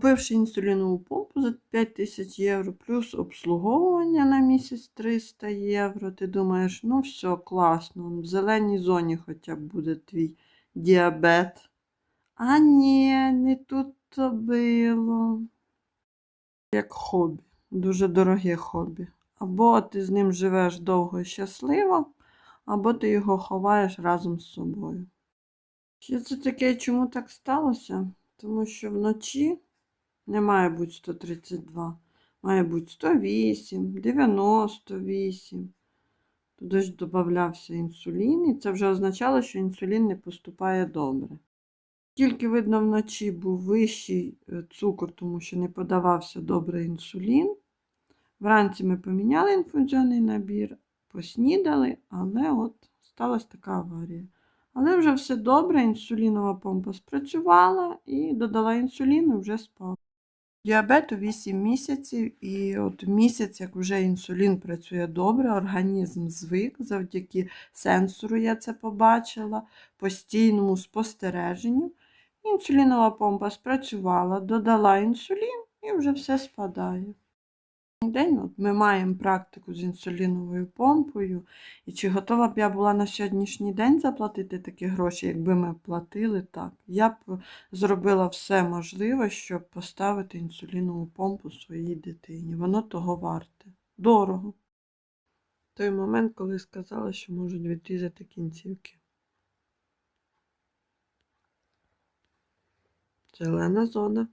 Купивши інсулінову помпу за 5 тисяч євро, плюс обслуговування на місяць 300 євро, ти думаєш, ну все, класно, в зеленій зоні хоча б буде твій діабет. А ні, не тут то було. Як хобі, дуже дороге хобі. Або ти з ним живеш довго і щасливо, або ти його ховаєш разом з собою. Що це таке, чому так сталося? Тому що вночі не має бути 132, має бути 108, 98. Туди ж додавався інсулін, і це вже означало, що інсулін не поступає добре. Тільки, видно, вночі був вищий е, цукор, тому що не подавався добре інсулін. Вранці ми поміняли інфузіонний набір, поснідали, але от сталася така аварія. Але вже все добре, інсулінова помпа спрацювала і додала інсуліну і вже спав. Діабету 8 місяців, і от місяць, як вже інсулін працює добре, організм звик завдяки сенсору, я це побачила, постійному спостереженню. Інсулінова помпа спрацювала, додала інсулін і вже все спадає. День от ми маємо практику з інсуліновою помпою. І чи готова б я була на сьогоднішній день заплатити такі гроші, якби ми платили так? Я б зробила все можливе, щоб поставити інсулінову помпу своїй дитині. Воно того варте. Дорого. Той момент, коли сказали, що можуть відрізати кінцівки. Зелена зона.